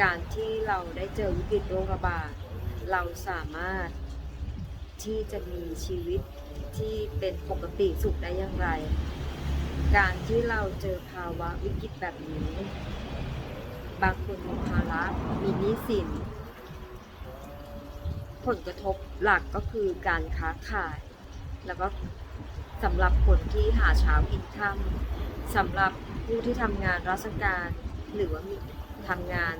การที่เราได้เจอวิกฤตโรคระบาดเราสามารถที่จะมีชีวิตที่เป็นปกติสุขได้อย่างไร การที่เราเจอภาวะวิกฤตแบบนี้ บางคนมีภาระมีหนี้สิน ผลกระทบหลักก็คือการค้าขาย แล้วก็สำหรับคนที่หาเช้ากินค่ำสำหรับผู้ที่ทำงานราชการหรือว่ามี ทำงาน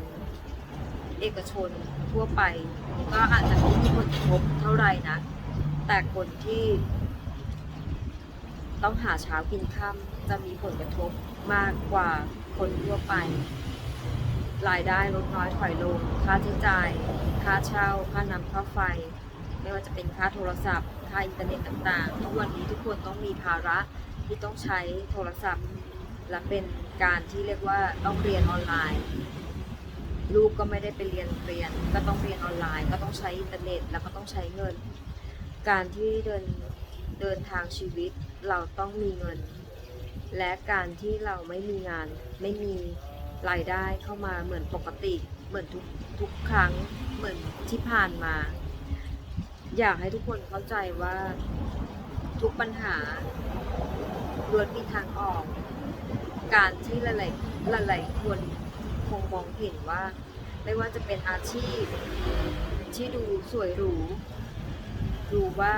เอกชนทั่วไป ก็อาจจะไม่มีผลกระทบเท่าไหร่นะ แต่คนที่ต้องหาเช้ากินค่ำจะมีผลกระทบมากกว่าคนทั่วไป รายได้ลดน้อยถอยลง ค่าใช้จ่าย ค่าเช่า ค่าน้ำค่าไฟ ไม่ว่าจะเป็นค่าโทรศัพท์ ค่าอินเทอร์เน็ตต่างๆ ทุกวันนี้ทุกคนต้องมีภาระที่ต้องใช้โทรศัพท์ และเป็นการที่เรียกว่าต้องเรียนออนไลน์ ลูกก็ไม่ได้ไปเรียนเรียน ก็ต้องเรียนออนไลน์ ก็ต้องใช้อินเทอร์เน็ตแล้วก็ต้องใช้เงิน การที่เดินเดินทางชีวิตเราต้องมีเงิน และการที่เราไม่มีงานไม่มีรายได้เข้ามาเหมือนปกติเหมือนทุกทุกครั้งเหมือนที่ผ่านมา อยากให้ทุกคนเข้าใจว่าทุกปัญหาล้วนมีทางออก การที่หลายๆหลายๆคนคงมองเห็นว่า ไม่ว่าจะเป็นอาชีพ ที่ดูสวยหรูดูว่า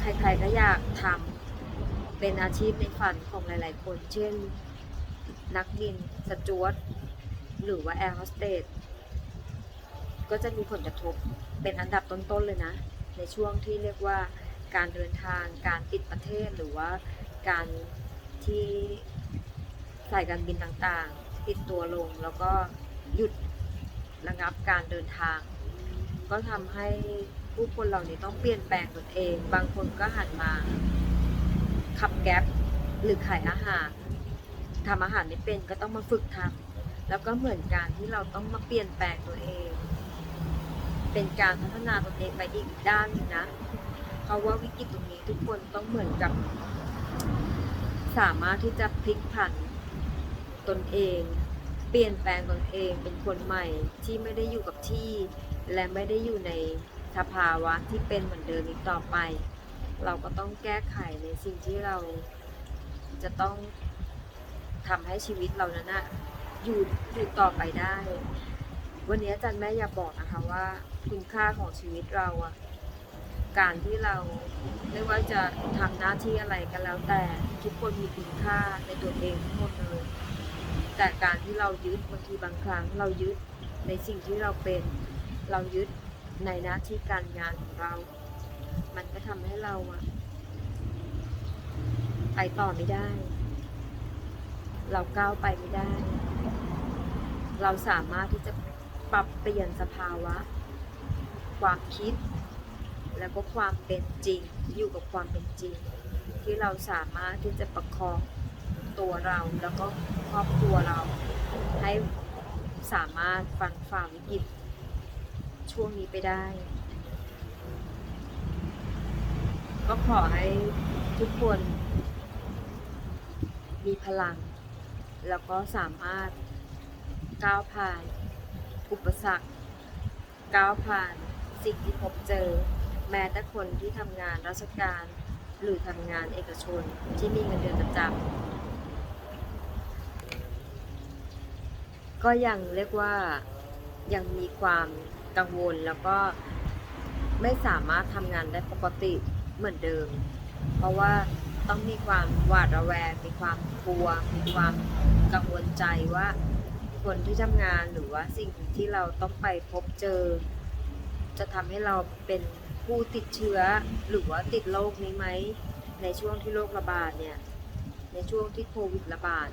ใครๆก็อยากทำเป็นอาชีพในฝันของหลายๆคน เช่น นักบินสจวตหรือว่าแอร์โฮสเตสก็จะมีผลกระทบเป็นอันดับต้นๆเลยนะ ในช่วงที่เรียกว่าการเดินทางการปิดประเทศหรือว่าการที่ สายการบินต่างๆ ปิดตัวลงแล้วก็หยุดระงับการเดินทาง ก็ทำให้ผู้คนเหล่านี้ต้องเปลี่ยนแปลงตนเอง บางคนก็หันมาขับแก๊ปหรือขายอาหารทำอาหารไม่เป็นก็ต้องมาฝึกทำแล้วก็เหมือนการที่เราต้องมาเปลี่ยนแปลงตัวเอง เป็นการพัฒนาตนเองไปอีกด้านหนึงนะเพราะว่าวิกฤตตรงนี้ทุกคนต้องเหมือนกับ สามารถที่จะพลิกผัน ตนเอง เปลี่ยนแปลงตนเองเป็นคนใหม่ที่ไม่ได้อยู่กับที่ และไม่ได้อยู่ในสภาวะที่เป็นเหมือนเดิมอีกต่อไป เราก็ต้องแก้ไขในสิ่งที่เราจะต้องทำให้ชีวิตเรานั้นนะอยู่อยู่ต่อไปได้ วันนี้อาจารย์แม่อยากบอกนะคะว่าคุณค่าของชีวิตเราอะการที่เราไม่ว่าจะทำหน้าที่อะไรก็แล้วแต่ทุกคนมีคุณค่าในตัวเองทั้งหมดเลย แต่การที่เรายึดบางทีบางครั้ง เรายึดในสิ่งที่เราเป็น เรายึดในหน้าที่การงานของเรา มันก็ทำให้เราอะไปต่อไม่ได้ เราก้าวไปไม่ได้ เราสามารถที่จะปรับเปลี่ยนสภาวะ ความคิด แล้วก็ความเป็นจริงอยู่กับความเป็นจริง ที่เราสามารถที่จะประคอง ตัวเราแล้วก็ครอบครัวเรา ให้สามารถฟันฝ่าวิกฤตช่วงนี้ไปได้ ก็ขอให้ทุกคนมีพลัง แล้วก็สามารถก้าวผ่าน อุปสรรค ก้าวผ่านสิ่งที่พบเจอ แม้แต่คนที่ทำงานราชการ หรือทำงานเอกชนที่มีเงินเดือนประจำ ก็ยังเรียกว่ายังมีความกังวลแล้วก็ไม่สามารถทำงานได้ปกติเหมือนเดิม เพราะว่าต้องมีความหวาดระแวง มีความกลัว มีความกังวลใจว่าคนที่ทำงานหรือว่าสิ่งที่เราต้องไปพบเจอ จะทำให้เราเป็นผู้ติดเชื้อหรือว่าติดโรคนี้ไหมในช่วงที่โรคระบาดเนี่ยในช่วงที่โควิดระบาด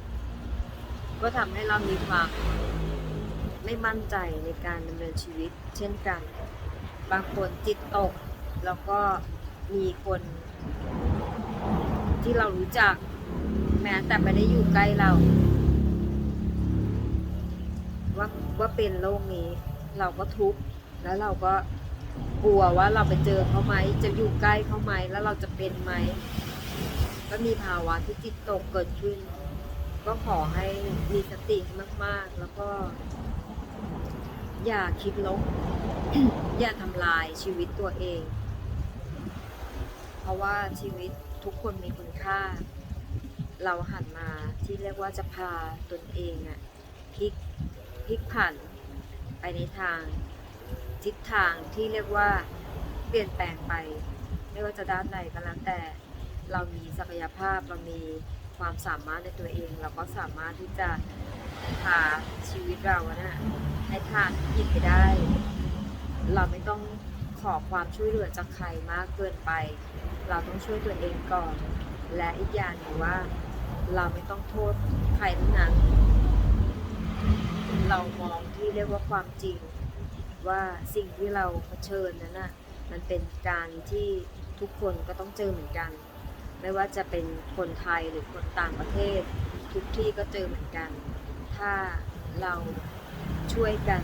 ก็ทำให้เรามีความไม่มั่นใจในการดำเนินชีวิต เช่นกัน บางคนจิตตก แล้วก็มีคนที่เรารู้จัก แม้แต่ไม่ได้อยู่ใกล้เราว่าว่าเป็นโรคนี้ เราก็ทุกข์แล้วเราก็กลัวว่าเราไปเจอเขาไหมจะอยู่ใกล้เขาไหมแล้วเราจะเป็นไหมก็มีภาวะที่จิตตกเกิดขึ้น ก็ขอให้มีสติให้มาก ๆ แล้วก็ อย่าคิดลบ อย่าทำลายชีวิตตัวเอง เพราะว่าชีวิตทุกคนมีคุณค่า เราหันมาที่เรียกว่าจะพาตนเองอะพลิกพลิกผันไปในทาง ทิศทางที่เรียกว่าเปลี่ยนแปลงไป ไม่ว่าจะด้านใดก็แล้วแต่ เรามีศักยภาพเรามีความสามารถในตัวเอง เราก็สามารถที่จะพาชีวิตเราอะนะให้ทางที่ผิไปได้ เราไม่ต้องขอความช่วยเหลือจากใครมากเกินไป เราต้องช่วยตัวเองก่อน และอีกอย่างหนึ่งว่า เราไม่ต้องโทษใครทั้งนั้น เรามองที่เรียกว่าความจริง ว่าสิ่งที่เราเผชิญนั้นน่ะมันเป็นการที่ทุกคนก็ต้องเจอเหมือนกัน ไม่ว่าจะเป็นคนไทยหรือคนต่างประเทศ ทุกที่ก็เจอเหมือนกัน ถ้าเราช่วยกัน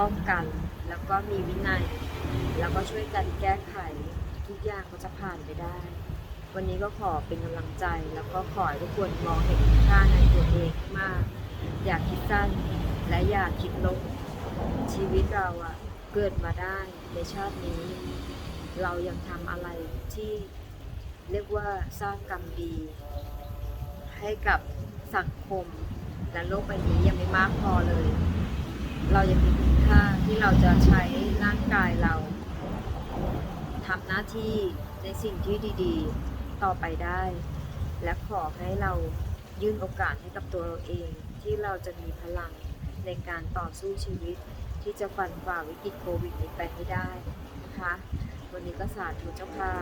ป้องกัน แล้วก็มีวินัย แล้วก็ช่วยกันแก้ไข ทุกอย่างก็จะผ่านไปได้ วันนี้ก็ขอเป็นกำลังใจ แล้วก็ขอให้ทุกคนมองเห็นค่าในตัวเองมาก อย่าคิดสั้นและอย่าคิดลบชีวิตเราอะเกิดมาได้ในชาตินี้ เรายังทำอะไรที่ เรียกว่าสร้างกรรมดี ให้กับสังคมและโลกใบนี้ยังไม่มากพอเลย เรายังมีคุณค่าที่เราจะใช้ร่างกายเราทำหน้าที่ในสิ่งที่ดี ๆ ต่อไปได้ และขอให้เรายื่นโอกาสให้กับตัวเราเองที่เราจะมีพลังในการต่อสู้ชีวิตที่จะฟันฝ่าวิกฤตโควิดนี้ไปให้ได้นะคะ วันนี้ก็สาธุเจ้าค่ะ